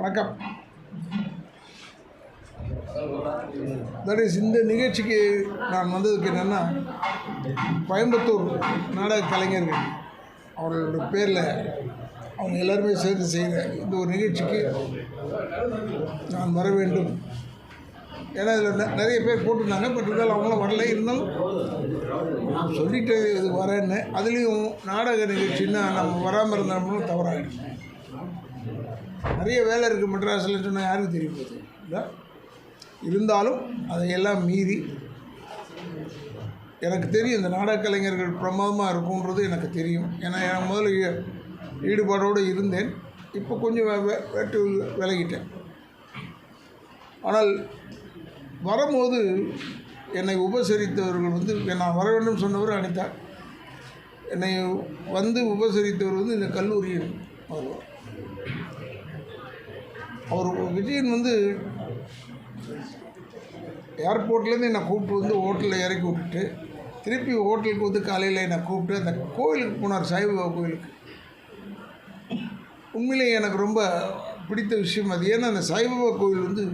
வணக்கம். That is இந்த நிகழ்ச்சிக்கு நான் வந்ததுக்கு என்னென்னா கோயம்புத்தூர் நாடக கலைஞர்கள் அவர்களோட பேரில் அவங்க எல்லாருமே சேர்ந்து செய்கிற இந்த ஒரு நிகழ்ச்சிக்கு நான் வர வேண்டும். ஏன்னா இதில் நிறைய பேர் போட்டிருந்தாங்க பட் இருந்தாலும் அவங்களும் வரல. இருந்தாலும் நான் சொல்லிட்டு இது வரேன்னு அதுலேயும் நாடக நிகழ்ச்சின்னா நம்ம வராமல் இருந்தோம்னா தவறாகிடும் நிறைய வேலை இருக்குது மெட்ராஸில் சொன்னால் யாருக்கு தெரிய போகுது? இல்லை? இருந்தாலும் அதையெல்லாம் மீறி எனக்கு தெரியும் இந்த நாடக கலைஞர்கள் பிரமாதமாக இருக்கும்ன்றது எனக்கு தெரியும். ஏன்னா எனக்கு முதல்ல ஈடுபாடோடு இருந்தேன். இப்போ கொஞ்சம் வெட்டு விலகிட்டேன். ஆனால் வரும்போது என்னை உபசரித்தவர்கள் வந்து நான் வர வேண்டும் சொன்னவர் அனிதா. என்னை வந்து உபசரித்தவர் வந்து இந்த கல்லூரியின் வருவார் அவர் விஜயன் வந்து ஏர்போர்ட்லேருந்து என்னை கூப்பிட்டு வந்து ஹோட்டலில் இறக்கி விட்டுட்டு திருப்பி ஹோட்டலுக்கு வந்து காலையில் என்னை கூப்பிட்டு அந்த கோயிலுக்கு போனார் சாய்பாபா கோயிலுக்கு. உண்மையிலேயே எனக்கு ரொம்ப பிடித்த விஷயம் அது. ஏன்னா அந்த சாய்பாபா கோயில் வந்து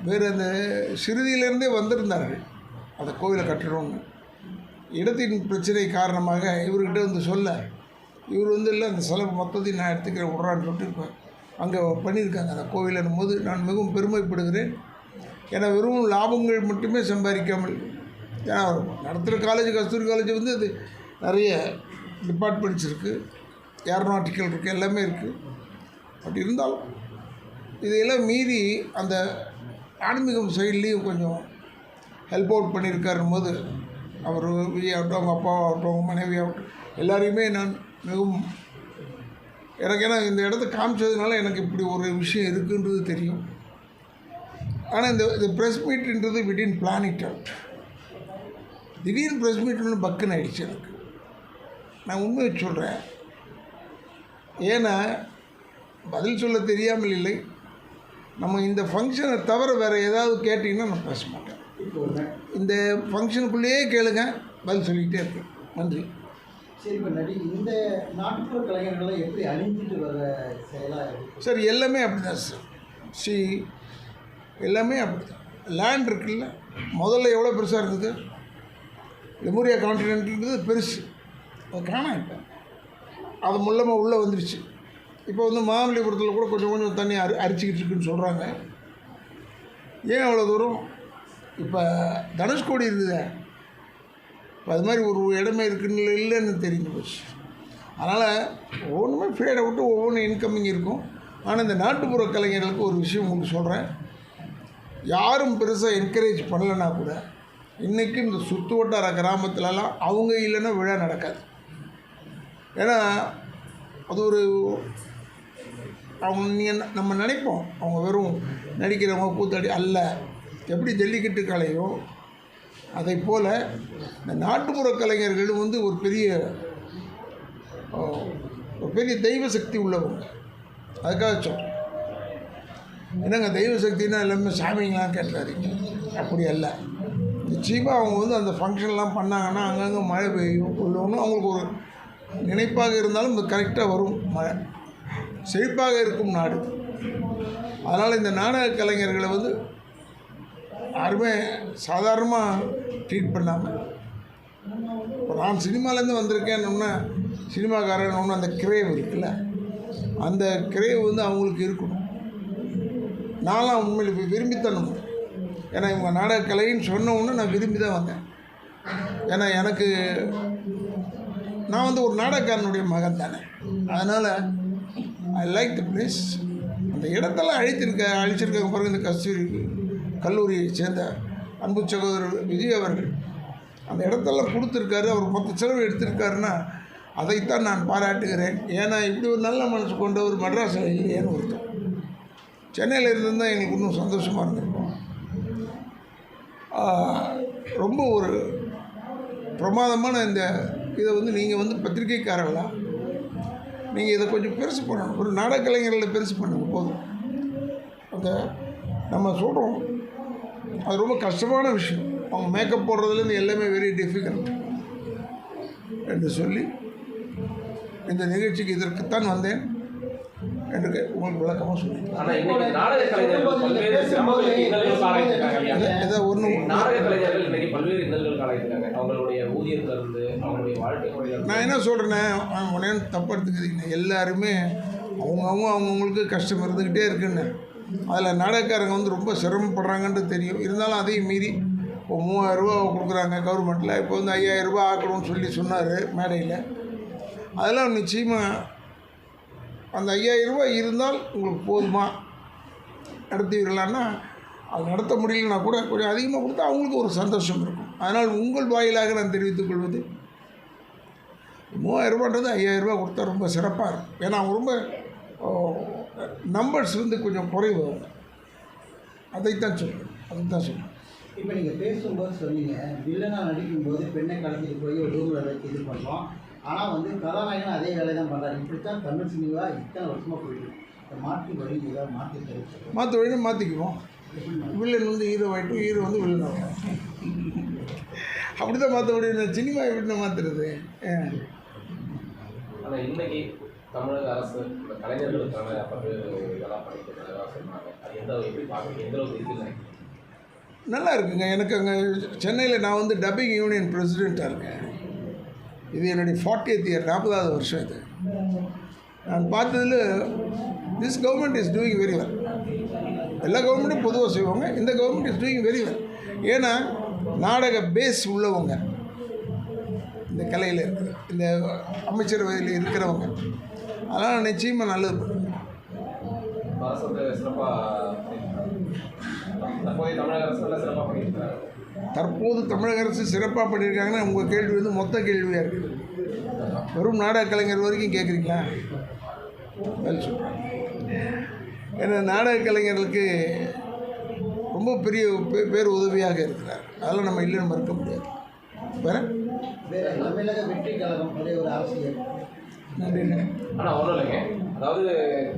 வேறு அந்த சிறுதியிலேருந்தே வந்திருந்தார்கள் அந்த கோயிலை கட்டணும்னு இடத்தின் பிரச்சனை காரணமாக இவர்கிட்ட வந்து சொல்ல இவர் வந்து இல்லை அந்த செலவு மொத்தத்தையும் நான் எடுத்துக்கிறேன் விட்றான்னு சொல்லிட்டு இருப்பேன் அங்கே பண்ணியிருக்காங்க. அந்த கோவில் போது நான் மிகவும் பெருமைப்படுகிறேன். ஏன்னா வெறும் லாபங்கள் மட்டுமே சம்பாதிக்காமல் ஏன்னா நடத்துகிற காலேஜ் கஸ்தூரி காலேஜ் வந்து அது நிறைய டிபார்ட்மெண்ட்ஸ் இருக்குது ஏரோநாட்டிக்கல் இருக்குது எல்லாமே இருக்குது பட் இருந்தாலும் இதையெல்லாம் மீறி அந்த ஆன்மீகம் சைட்லேயும் கொஞ்சம் ஹெல்ப் அவுட் பண்ணியிருக்காருன்னு போது அவர் விஜய் ஆகட்டும் அவங்க அப்பாவாகட்டும் அவங்க மனைவி ஆகட்டும் எல்லாரையுமே நான் மிகவும் எனக்கு ஏன்னா இந்த இடத்த காமிச்சதுனால எனக்கு இப்படி ஒரு விஷயம் இருக்குன்றது தெரியும். ஆனால் இந்த இந்த press மீட்ன்றது we didn't plan it out திடீர்னு ப்ரெஸ் மீட்னு பக்குன்னு ஆயிடுச்சு எனக்கு. நான் உண்மையை சொல்கிறேன் ஏன்னா பதில் சொல்ல தெரியாமல் இல்லை. நம்ம இந்த ஃபங்க்ஷனை தவிர வேறு ஏதாவது கேட்டிங்கன்னா நான் பேச மாட்டேன். இந்த ஃபங்க்ஷனுக்குள்ளேயே கேளுங்க பதில் சொல்லிக்கிட்டே இருக்கேன் நன்றி. சரி இப்போ நடி இந்த நாட்டுப்புற கலைஞர்களை எப்படி அழிஞ்சிட்டு வர செயலாக சார் எல்லாமே அப்படி தான் சார். சி எல்லாமே அப்படி தான் லேண்ட் இருக்குல்ல முதல்ல எவ்வளோ பெருசாக இருந்தது? லெமூரியா கான்டினென்ட்ன்றது பெருசு. அது காணாம் இப்போ? அது மூலமாக உள்ளே வந்துருச்சு. இப்போ வந்து மாமல்லிபுரத்தில் கூட கொஞ்சம் கொஞ்சம் தண்ணி அரி அரிச்சிக்கிட்டு இருக்குன்னு சொல்கிறாங்க ஏன் அவ்வளோ தூரம்? இப்போ தனுஷ்கோடி இருக்குதே அது மாதிரி ஒரு இடமே இருக்குன்னு இல்லைன்னு தெரிஞ்சு போச்சு. அதனால் ஒவ்வொன்றுமே ஃபேடை விட்டு ஒவ்வொன்றும் இன்கமிங் இருக்கும். ஆனால் இந்த நாட்டுப்புற கலைஞர்களுக்கு ஒரு விஷயம் உங்களுக்கு சொல்கிறேன் யாரும் பெருசாக என்கரேஜ் பண்ணலைன்னா கூட இன்றைக்கும் இந்த சுற்று வட்டார கிராமத்துலலாம் அவங்க இல்லைன்னா விழா நடக்காது. ஏன்னா அது ஒரு அவங்க நீங்கள் நம்ம நினைப்போம். அவங்க வெறும் நடிக்கிறவங்க கூத்தாடி அல்ல. எப்படி ஜல்லிக்கட்டு கலையும் அதை போல் இந்த நாட்டுப்புற கலைஞர்கள் வந்து ஒரு பெரிய ஒரு பெரிய தெய்வ சக்தி உள்ளவங்க. அதுக்காக சொல்கிறேன் என்னங்க தெய்வ சக்தின்னா எல்லாமே சாமிங்களாம் கேட்டுறாதீங்க அப்படி அல்ல. நிச்சயமாக அவங்க வந்து அந்த ஃபங்க்ஷன்லாம் பண்ணாங்கன்னா அங்கங்கே மழை பெய்யும். உள்ளவனும் அவங்களுக்கு ஒரு நினைப்பாக இருந்தாலும் இது கரெக்டாக வரும் மழை. செழிப்பாக இருக்கும் நாடு. அதனால் இந்த நாடக கலைஞர்களை வந்து யாருமே சாதாரணமாக ட்ரீட் பண்ணாமல் இப்போ நான் சினிமாலேருந்து வந்திருக்கேன்னொன்னே சினிமாக்காரன் ஒன்று அந்த கிரேவ் இருக்குல்ல அந்த கிரேவ் வந்து அவங்களுக்கு இருக்கணும். நான்லாம் உண்மையில் இப்போ விரும்பித்தான் ஏன்னா இவங்க நாடக கலைன்னு சொன்ன நான் விரும்பி தான் வந்தேன். ஏன்னா எனக்கு நான் வந்து ஒரு நாடகக்காரனுடைய மகன் தானே. அதனால் ஐ லைக் த பிளேஸ் அந்த இடத்தெல்லாம் அழித்திருக்க அழிச்சிருக்காங்க பாருங்க இந்த கஸ்தூரிக்கு. கல்லூரியை சேர்ந்த அன்பு சகோதரர் விஜய் அவர்கள் அந்த இடத்தெல்லாம் கொடுத்துருக்காரு. அவர் மொத்த செலவு எடுத்திருக்காருன்னா அதைத்தான் நான் பாராட்டுகிறேன். ஏன்னா இப்படி ஒரு நல்ல மனசு கொண்ட ஒரு மெட்ராஸில் இல்லையேன்னு ஒருத்தர் சென்னையில் இருந்திருந்தால் எங்களுக்கு இன்னும் சந்தோஷமாக இருந்திருக்கும். ரொம்ப ஒரு பிரமாதமான இந்த இதை வந்து நீங்கள் வந்து பத்திரிக்கைக்காரர்களா நீங்கள் இதை கொஞ்சம் பெருசு பண்ணணும். ஒரு நாடக கலைஞர்களை பெருசு பண்ணுங்க போதும். அந்த நம்ம சொல்கிறோம் அது ரொம்ப கஷ்டமான விஷயம். அவங்க மேக்கப் போடுறதுலேருந்து எல்லாமே வெரி டிஃபிகல்ட் என்று சொல்லி இந்த நிகழ்ச்சிக்கு இதற்குத்தான் வந்தேன் என்று உங்களுக்கு விளக்கமாக இருந்து நான் என்ன சொல்கிறேன்னே உடனே தப்பு எடுத்துக்கிறீங்க எல்லாருமே அவங்கவுங்க அவங்கவுங்களுக்கு கஷ்டம் இருந்துக்கிட்டே இருக்குன்னு. அதில் நாடகக்காரங்க வந்து ரொம்ப சிரமப்படுறாங்கன்றது தெரியும். இருந்தாலும் அதையும் மீறி இப்போ மூவாயிரரூபா கொடுக்குறாங்க கவர்மெண்ட்டில் இப்போ வந்து ஐயாயிரரூபா ஆக்கணும்னு சொல்லி சொன்னார் மேடையில். அதெல்லாம் நிச்சயமாக அந்த ஐயாயிரரூபா இருந்தால் உங்களுக்கு போதுமா? நடத்துவீர்களான்னா அது நடத்த முடியலன்னா கூட கொஞ்சம் அதிகமாக கொடுத்தா அவங்களுக்கு ஒரு சந்தோஷம் இருக்கும். அதனால் உங்கள் வாயிலாக நான் தெரிவித்துக் கொள்வது மூவாயிரரூபான்றது ஐயாயிரரூபா ஐயாயிரம் ரூபாய் கொடுத்தா ரொம்ப சிறப்பாக இருக்கும். ஏன்னா அவங்க ரொம்ப நம்பர்ஸ் வந்து கொஞ்சம் குறைவு. அவங்க அதைத்தான் சொல்லுவேன் அதைத்தான் சொல்லுவேன் இப்போ நீங்கள் பேசும்போது சொன்னீங்க வில்லனாக நடிக்கும்போது பெண்ணை கடத்திட்டு போய் ஒரு ரூமில் வச்சு இது பண்ணுறோம். ஆனால் வந்து கதாநாயகன் அதே வேலையை தான் பண்ணுறாரு இப்படித்தான் தமிழ் சினிமா இத்தனை வருஷமாக போயிட்டு மாற்றி வழி ஏதாவது மாற்றி தெரிவிச்சு மாற்ற வழி மாற்றிக்குவோம் வில்லன் வந்து ஹீரோ ஆகிட்டும் ஹீரோ வந்து வில்லன் ஆகும். அப்படி தான் மாற்ற முடியும். சினிமா எப்படி மாற்றுறது ஆனா இன்னைக்கு தமிழக அரசு இந்த கலைஞர்களுக்கான பல்வேறு இதெல்லாம் பண்ணிட்டு சொன்னாங்க. அது எந்த எப்படி பார்க்குறீங்க எந்த அளவுக்கு இருக்குன்னு நல்லா இருக்குங்க. எனக்கு அங்கே சென்னையில் நான் வந்து டப்பிங் யூனியன் பிரசிடெண்ட்டாக இருக்கேன். இது என்னுடைய ஃபார்ட்டியத் இயர் நாற்பதாவது வருஷம் இது. நான் பார்த்ததில் this government is doing very well எல்லா கவர்மெண்ட்டும் பொதுவாக செய்வாங்க. இந்த government is doing very well ஏன்னா நாடக பேஸ் உள்ளவங்க. இந்த கலையில் இருக்கிற இந்த அமைச்சரவையில் இருக்கிறவங்க. அதனால் நிச்சயமாக நல்லது. தற்போது தமிழக அரசு சிறப்பாக பண்ணியிருக்காங்கன்னா உங்கள் கேள்வி வந்து மொத்த கேள்வியாக இருக்குது வெறும் நாடக கலைஞர் வரைக்கும் கேட்குறீங்களா ஏன்னா நாடக கலைஞர்களுக்கு ரொம்ப பெரிய பேர் உதவியாக இருக்கிறார். அதெல்லாம் நம்ம இல்லைன்னு மறுக்க முடியாது. வேற? தமிழக வெற்றி கழகம் ஒரே ஒரு அரசியல். நன்றிண்ணே. ஆனா ஒன்றும் இல்லைங்க. அதாவது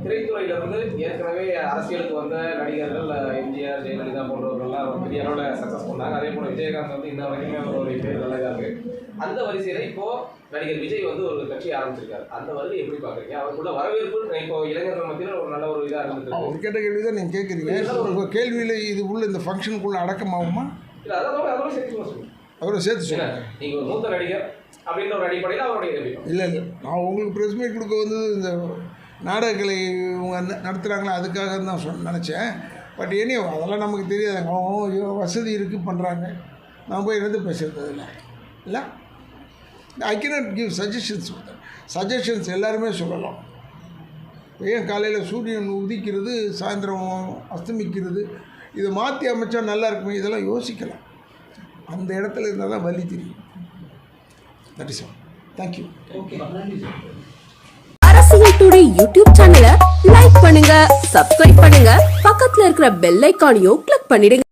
திரைத்துறையில இருந்து ஏற்கனவே அரசியலுக்கு வந்த நடிகர்கள் எம்ஜிஆர் ஜெயலலிதா போன்றவர்கள்லாம் பெரிய அளவில் சக்ஸஸ் பண்ணாங்க. அதே போல விஜயகாந்த் வந்து இன்ன வரைக்குமே அவருடைய பேர் நல்லா இருக்கு. அந்த வரிசையில இப்போ நடிகர் விஜய் வந்து ஒரு கட்சி ஆரம்பிச்சிருக்காரு. அந்த வருகை எப்படி பாக்குறீங்க? அவருக்குள்ள வரவேற்பு இப்போ இளைஞர்கள் மத்தியில் ஒரு நல்ல ஒரு இதா இருந்துருக்கு அவர் கேட்ட கேள்வி தான் நீங்கள் கேட்குறீங்க கேள்வியில் இது உள்ள இந்த ஃபங்க்ஷனுக்குள்ளே அடக்கமாகுமா? இல்ல அதோட அதோட சேர்த்து சொல்லுங்க. அவரை சேர்த்து சொல்லுங்கள் நீங்க ஒரு மூத்த நடிகர் அப்படின்ற ஒரு அடிப்படையில் அவருடைய இல்லை இல்லை. நான் உங்களுக்கு ப்ரெஸ் மீட் கொடுக்க வந்தது இந்த நாடகக்கலை இவங்க நடத்துகிறாங்களா அதுக்காக தான் சொன்ன நினச்சேன். பட் எனி அதெல்லாம் நமக்கு தெரியாது. அவங்க அவங்க வசதி இருக்குது பண்ணுறாங்க நான் போய் இருந்து பேசுறது இல்லை? இல்லை I cannot give suggestions suggestions எல்லாருமே சொல்லலாம். ஏன் காலையில் சூரியன் உதிக்கிறது சாயந்தரம் அஸ்தமிக்கிறது இதை மாற்றி அமைச்சா நல்லா இருக்குமே? இதெல்லாம் யோசிக்கலாம். அந்த இடத்துல இருந்தால் தான் வலி தெரியும். That is all thank you அரசியல் டுடே யூடியூப் சேனலை லைக் பண்ணுங்க சப்ஸ்கிரைப் பண்ணுங்க. பக்கத்துல இருக்கிற பெல் ஐகானையும் கிளிக் பண்ணிடுங்க.